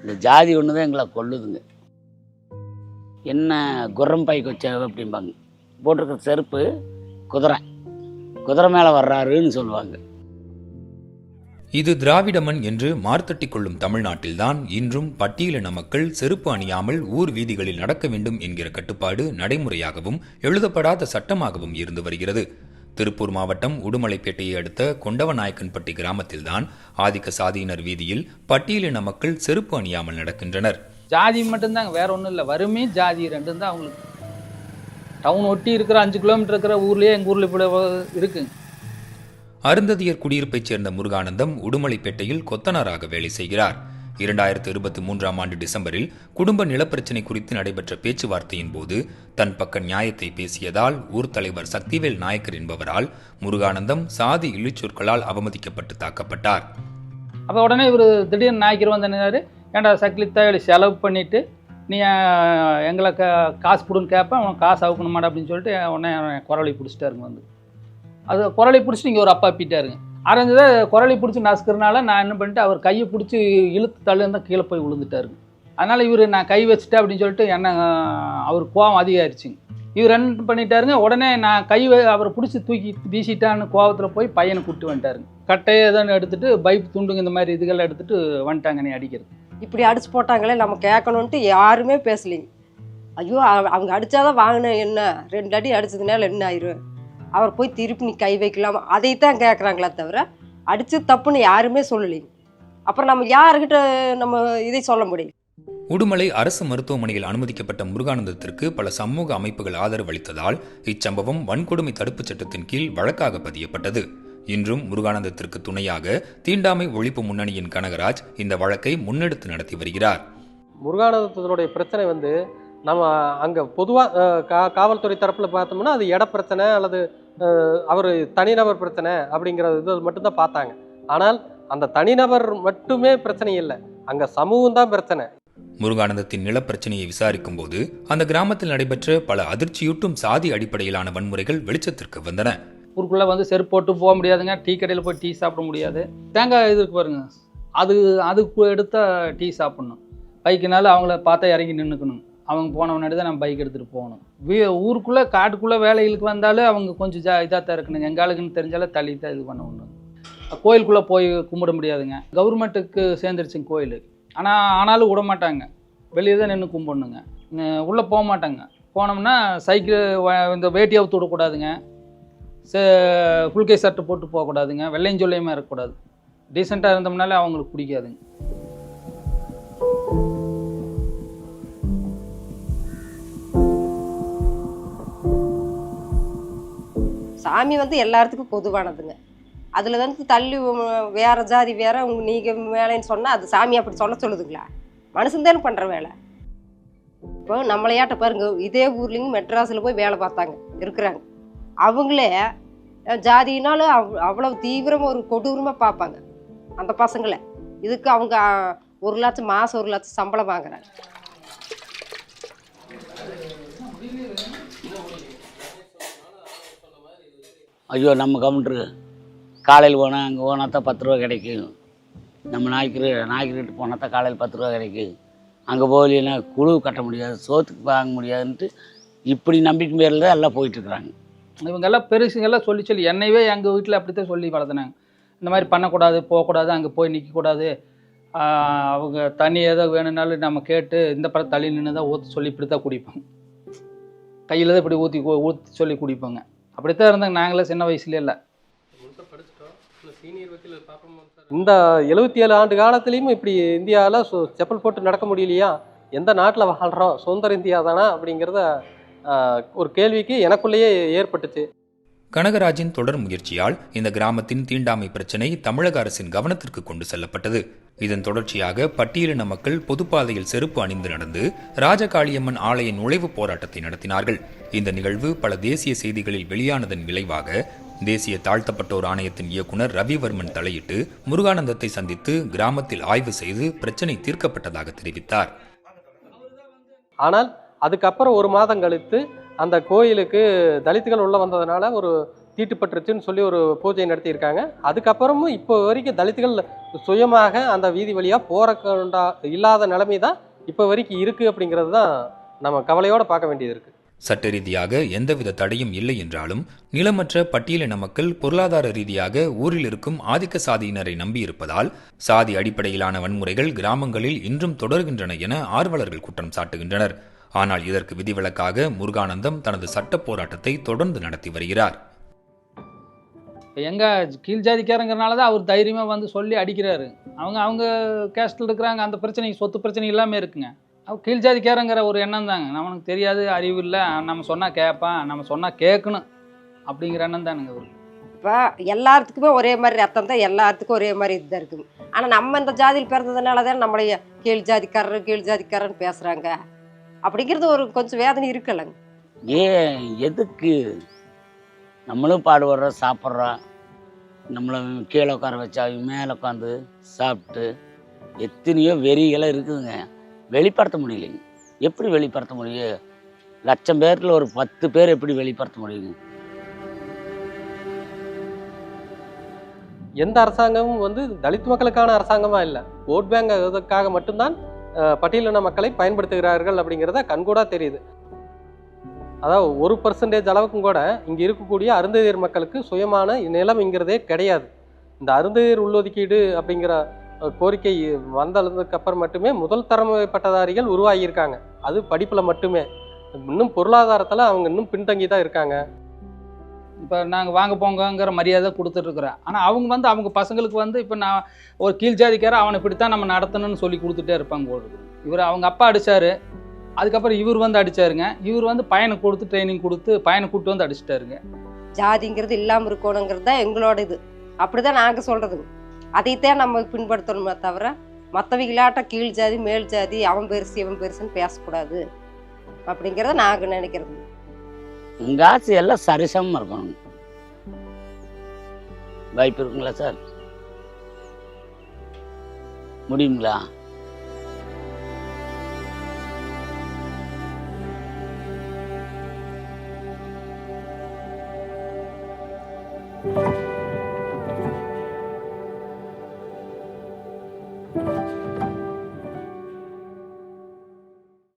இந்த ஜாதி ஒன்று தான் எங்களை கொல்லுதுங்க. என்ன குரம் பைக்கு வச்ச அப்படிம்பாங்க. போட்டிருக்கிற செருப்பு குதிரை. குதிரை மேலே வர்றாருன்னு சொல்லுவாங்க. இது திராவிட மண் என்று மார்த்தட்டி கொள்ளும் தமிழ்நாட்டில்தான் இன்றும் பட்டியலின மக்கள் செருப்பு அணியாமல் ஊர் வீதிகளில் நடக்க வேண்டும் என்கிற கட்டுப்பாடு நடைமுறையாகவும் எழுதப்படாத சட்டமாகவும் இருந்து வருகிறது. திருப்பூர் மாவட்டம் உடுமலைப்பேட்டையை அடுத்த கொண்டவநாயக்கன்பட்டி கிராமத்தில்தான் ஆதிக்க சாதியினர் வீதியில் பட்டியலின மக்கள் செருப்பு அணியாமல் நடக்கின்றனர். ஜாதி மட்டும்தாங்க வேற ஒன்றும் இல்லை. வறுமை ஜாதி ரெண்டும் தான் அவங்களுக்கு. டவுன் ஒட்டி இருக்கிற அஞ்சு கிலோமீட்டர் இருக்கிற ஊர்லேயே எங்கள் ஊரில் இப்படி இருக்குங்க அருந்ததியர் குடியிருப்பைச் சேர்ந்த முருகானந்தம் உடுமலைப்பேட்டையில் கொத்தனாராக வேலை செய்கிறார். இரண்டாயிரத்து இருபத்தி மூன்றாம் ஆண்டு டிசம்பரில் குடும்ப நிலப்பிரச்சினை குறித்து நடைபெற்ற பேச்சுவார்த்தையின் போது தன் பக்க நியாயத்தை பேசியதால் ஊர் தலைவர் சக்திவேல் நாயக்கர் என்பவரால் முருகானந்தம் சாதி இழிச்சொற்களால் அவமதிக்கப்பட்டு தாக்கப்பட்டார். அப்போ உடனே இவர் திடீர்னு நாய்க்கர் வந்தனாரு ஏன்டா சக்தி இப்படி செலவு பண்ணிவிட்டு நீ எங்களை காசு கொடுன்னு கேட்பேன் அவன் காசு அவுக்கணுமாடா அப்படின்னு சொல்லிட்டு உடனே அவன் குரலை பிடிச்சிட்டாருங்க வந்து. அது குரலை பிடிச்சிட்டு இங்கே ஒரு அப்பா பிட்டாருங்க அரைஞ்சதை குரலை பிடிச்சி நசுக்கிறனால நான் என்ன பண்ணிட்டு அவர் கையை பிடிச்சி இழுத்து தள்ளுன்னு கீழே போய் விழுந்துட்டாருங்க அதனால் இவர் நான் கை வச்சுட்டேன் அப்படின்னு சொல்லிட்டு என்ன அவர் கோவம் அதிகரிச்சுங்க இவர் என்ன பண்ணிட்டாருங்க உடனே நான் கை அவரை பிடிச்சி தூக்கி வீசிட்டான்னு கோவத்தில் போய் பையனை கூப்பிட்டு வந்துட்டாருங்க. கட்டையை தான் எடுத்துட்டு பைப் துண்டுங்க இந்த மாதிரி இதுகளை எடுத்துட்டு வந்துட்டாங்க நீ அடிக்கிறது இப்படி அடிச்சு போட்டாங்களே நம்ம கேட்கணுன்ட்டு யாருமே பேசலைங்க. ஐயோ அவங்க அடித்தாதான் வாங்கினேன் என்ன? ரெண்டு அடி அடிச்சதுனால என்ன ஆயிரும்? அவர் போய் திருப்பி நீ கை வைக்கலாம். அதைத்தான் கேட்குறாங்களே தவிர அடிச்சு தப்புன்னு யாருமே சொல்லலைங்க. அப்புறம் நம்ம யாருக்கிட்ட நம்ம இதை சொல்ல முடியும்? உடுமலை அரசு மருத்துவமனையில் அனுமதிக்கப்பட்ட முருகானந்தத்திற்கு பல சமூக அமைப்புகள் ஆதரவு அளித்ததால் இச்சம்பவம் வன்கொடுமை தடுப்புச் சட்டத்தின் கீழ் வழக்காக பதியப்பட்டது. இன்றும் முருகானந்தத்திற்கு துணையாக தீண்டாமை ஒழிப்பு முன்னணியின் கனகராஜ் இந்த வழக்கை முன்னெடுத்து நடத்தி வருகிறார். முருகானந்தத்தினுடைய பிரச்சனை வந்து நம்ம அங்கே பொதுவாக கா காவல்துறை தரப்பில் பார்த்தோம்னா அது இட பிரச்சனை அல்லது அவர் தனிநபர் பிரச்சனை அப்படிங்கிற இது மட்டும்தான் பார்த்தாங்க. ஆனால் அந்த தனிநபர் மட்டுமே பிரச்சனை இல்லை. அங்கே சமூகம் தான் பிரச்சனை. முருகானந்தத்தின் நிலப்பிரச்சனையை விசாரிக்கும் போது அந்த கிராமத்தில் நடைபெற்ற பல அதிர்ச்சியூட்டும் சாதி அடிப்படையிலான வன்முறைகள் வெளிச்சத்திற்கு வந்தன. ஊருக்குள்ளே வந்து செருப்பு போட்டு போக முடியாதுங்க. டீ கடையில் போய் டீ சாப்பிட முடியாது. தேங்காய் இது இருக்கு பாருங்க. அது அதுக்கு எடுத்த டீ சாப்பிடணும். பைக்குனால அவங்கள பார்த்தா இறங்கி நின்றுக்கணும் அவங்க போன முன்னாடி தான் நம்ம பைக் எடுத்துகிட்டு போகணும். வீ ஊருக்குள்ளே காட்டுக்குள்ளே வேலைகளுக்கு வந்தாலே அவங்க கொஞ்சம் ஜா இதாக தான் இருக்கணுங்க எங்களுக்குன்னு தெரிஞ்சாலே தள்ளி தான் இது பண்ண ஒன்று கோயிலுக்குள்ளே போய் கும்பிட முடியாதுங்க. கவர்மெண்ட்டுக்கு சேர்ந்துருச்சுங்க கோயில். ஆனால் ஆனாலும் விட மாட்டாங்க. வெளியே தான் நின்று கும்பிடணுங்க. உள்ளே போக மாட்டாங்க. போனோம்னா சைக்கிள் இந்த வேட்டி அவுத்து விடக்கூடாதுங்க. சே கை சட்டை போட்டு போகக்கூடாதுங்க. வெள்ளையும் சொல்லையுமே இருக்கக்கூடாது. டீசெண்டாக இருந்தோம்னாலே அவங்களுக்கு பிடிக்காதுங்க. சாமி வந்து எல்லாத்துக்கும் பொதுவானதுங்க. அதில் வந்து தள்ளி வேறு வேற ஜாதி வேற உங்க நீங்கள் வேலைன்னு சொன்னால் அது சாமி அப்படி சொல்ல சொல்லுதுங்களா? மனுஷன் தானே பண்ணுற வேலை. இப்போ நம்மளையாட்ட பாருங்க இதே ஊர்லேயும் மெட்ராஸில் போய் வேலை பார்த்தாங்க இருக்கிறாங்க. அவங்களே ஜாதினாலும் அவ் அவ்வளோ தீவிரமாக ஒரு கொடூரமாக பார்ப்பாங்க அந்த பசங்களை. இதுக்கு அவங்க ஒரு லட்சம் மாதம் ஒரு லட்சம் சம்பளம் வாங்குறாங்க. ஐயோ நம்ம கவுண்டரு. காலையில் போனால் அங்கே போனால் தான் பத்து ரூபா கிடைக்கும். நம்ம நாய்க்கு நாய்க்கிட்ட போனால் தான் காலையில் பத்து ரூபா கிடைக்கும். அங்கே போகலைன்னா குழு கட்ட முடியாது சோத்துக்கு வாங்க முடியாதுன்ட்டு இப்படி நம்பிக்கை பேரில் தான் எல்லாம் போயிட்டுருக்குறாங்க. இவங்கெல்லாம் பெருசுங்கெல்லாம் சொல்லி சொல்லி என்னையவே எங்கள் வீட்டில் அப்படித்தான் சொல்லி வளர்த்துனாங்க. இந்த மாதிரி பண்ணக்கூடாது போகக்கூடாது அங்கே போய் நிற்கக்கூடாது. அவங்க தண்ணி ஏதோ வேணும்னாலும் நம்ம கேட்டு இந்த படம் தள்ளி நின்று தான் ஊற்றி சொல்லி இப்படி தான் குடிப்போம் கையில் தான் இப்படி ஊற்றி ஊற்றி சொல்லி குடிப்போங்க. அப்படித்தான் இருந்தாங்க. நாங்களே சின்ன வயசுல இல்லை. இந்த எழுபத்தி ஏழு ஆண்டு காலத்துலேயும் இப்படி இந்தியாவில் செப்பல் போட்டு நடக்க முடியலையா? எந்த நாட்டில் வாழ்கிறோம் சுதந்திர இந்தியா தானா? அப்படிங்கிறத ஒரு கேள்விக்கு எனக்குள்ளேயே ஏற்பட்டுச்சு. கனகராஜின் தொடர் முயற்சியால் இந்த கிராமத்தின் தீண்டாமை பிரச்சினை தமிழக அரசின் கவனத்திற்கு கொண்டு செல்லப்பட்டது. இதன் தொடர்ச்சியாக பட்டியலின மக்கள் பொதுப்பாதையில் செருப்பு அணிந்து நடந்து ராஜகாளியம்மன் ஆலய நுழைவுப் போராட்டத்தை நடத்தினார்கள். இந்த நிகழ்வு பல தேசிய செய்திகளில் வெளியானதன் விளைவாக தேசிய தாழ்த்தப்பட்டோர் ஆணையத்தின் இயக்குனர் ரவிவர்மன் தலையிட்டு முருகானந்தத்தை சந்தித்து கிராமத்தில் ஆய்வு செய்து பிரச்சனை தீர்க்கப்பட்டதாக தெரிவித்தார். ஆனால் அதுக்கப்புறம் ஒரு மாதம் கழித்து அந்த கோயிலுக்கு தலித்துகள் உள்ள வந்ததுனால ஒரு தீட்டுப்பட்டுருச்சுன்னு சொல்லி ஒரு பூஜை நடத்தியிருக்காங்க. அதுக்கப்புறமும் இப்போ வரைக்கும் தலித்துகள் சுயமாக அந்த வீதி வழியாக போறக்கண்டா இல்லாத நிலைமை தான் இப்போ வரைக்கும் இருக்குது அப்படிங்கிறது தான் நம்ம கவலையோடு பார்க்க வேண்டியது இருக்குது சட்ட ரீதியாக எந்தவித தடையும் இல்லை என்றாலும் நிலமற்ற பட்டியலின மக்கள் பொருளாதார ரீதியாக ஊரில் இருக்கும் ஆதிக்க சாதியினரை நம்பியிருப்பதால் சாதி அடிப்படையிலான வன்முறைகள் கிராமங்களில் இன்றும் தொடர்கின்றன என ஆர்வலர்கள் குற்றம் சாட்டுகின்றனர். ஆனால் இதற்கு விதிவிலக்காக முருகானந்தம் தனது சட்ட போராட்டத்தை தொடர்ந்து நடத்தி வருகிறார். இப்போ எங்கள் கீழ் ஜாதிக்காரங்கிறனால தான் அவர் தைரியமாக வந்து சொல்லி அடிக்கிறாரு. அவங்க அவங்க கேஸ்டில் இருக்கிறாங்க அந்த பிரச்சனை சொத்து பிரச்சனை எல்லாமே இருக்குங்க. அவர் கீழ் ஜாதிக்காரங்கிற ஒரு எண்ணம் தாங்க. நம்மளுக்கு தெரியாது அறிவு இல்லை. நம்ம சொன்னால் கேட்பான் நம்ம சொன்னால் கேட்கணும் அப்படிங்கிற எண்ணம் தானுங்க அவருக்கு இப்போ எல்லாத்துக்குமே ஒரே மாதிரி ரத்தம் தான் எல்லாத்துக்கும் ஒரே மாதிரி இதுதான் இருக்குது. ஆனால் நம்ம இந்த ஜாதியில் பிறந்ததுனால தான் நம்மளைய கீழ் ஜாதிக்காரர் கீழ் ஜாதிக்காரன்னு பேசுகிறாங்க அப்படிங்கிறது ஒரு கொஞ்சம் வேதனை இருக்குல்லங்க ஏன் எதுக்கு? நம்மளும் பாடுபடுறோம் சாப்பிட்றோம். நம்மளை கீழே உட்கார வச்சா அவங்க மேலே உட்காந்து சாப்பிட்டு எத்தனையோ வெறிகளாக இருக்குதுங்க. வெளிப்படுத்த முடியலைங்க. எப்படி வெளிப்படுத்த முடியும்? லட்சம் பேரில் ஒரு பத்து பேர் எப்படி வெளிப்படுத்த முடியுங்க? எந்த அரசாங்கமும் வந்து தலித் மக்களுக்கான அரசாங்கமாக இல்லை. ஓட் பேங்க் இதற்காக மட்டும்தான் பட்டியலின மக்களை பயன்படுத்துகிறார்கள் அப்படிங்கிறத கண்கூடாக தெரியுது. அதாவது ஒரு பர்சன்டேஜ் அளவுக்கும் கூட இங்கே இருக்கக்கூடிய அருந்ததியர் மக்களுக்கு சுயமான நிலம்ங்கிறதே கிடையாது. இந்த அருந்ததியர் உள்ளொதுக்கீடு அப்படிங்கிற கோரிக்கை வந்ததுக்கு அப்புறம் மட்டுமே முதல் தலைமுறை பட்டதாரிகள் உருவாகியிருக்காங்க. அது படிப்பில் மட்டுமே. இன்னும் பொருளாதாரத்தில் அவங்க இன்னும் பின்தங்கி தான் இருக்காங்க. இப்போ நாங்கள் வாங்க போங்கங்கிற மரியாதை கொடுத்துட்ருக்குறோம் ஆனால் அவங்க வந்து அவங்க பசங்களுக்கு வந்து இப்போ நான் ஒரு கீழ் ஜாதிக்காரன் அவனை இப்படித்தான் நம்ம நடத்தணும்னு சொல்லி கொடுத்துட்டே இருப்பாங்க போல இவர் அவங்க அப்பா அடித்தார் அதுக்கப்புறம் இவர் வந்து அடிச்சாருங்க. இவர் வந்து பையனை கொடுத்து ட்ரைனிங் கொடுத்து பையனை கூப்பிட்டு வந்து அடிச்சிட்டாருங்க. ஜாதிங்கிறது இல்லாமல் இருக்கணுங்கிறது தான் எங்களோட இது. அப்படி தான் நாங்கள் சொல்கிறதுங்க அதைத்தான் நம்ம பின்படுத்தணுமே தவிர மற்றவங்களாட்ட கீழ் ஜாதி மேல் ஜாதி அவன் பெருசு இவன் பெருசுன்னு பேசக்கூடாது. அப்படிங்கிறத நாங்கள் நினைக்கிறது. எங்கள் ஆசை எல்லாம் சரிசமமாக இருக்கணும் வாய்ப்பு இருக்குங்களா சார்? முடியுங்களா?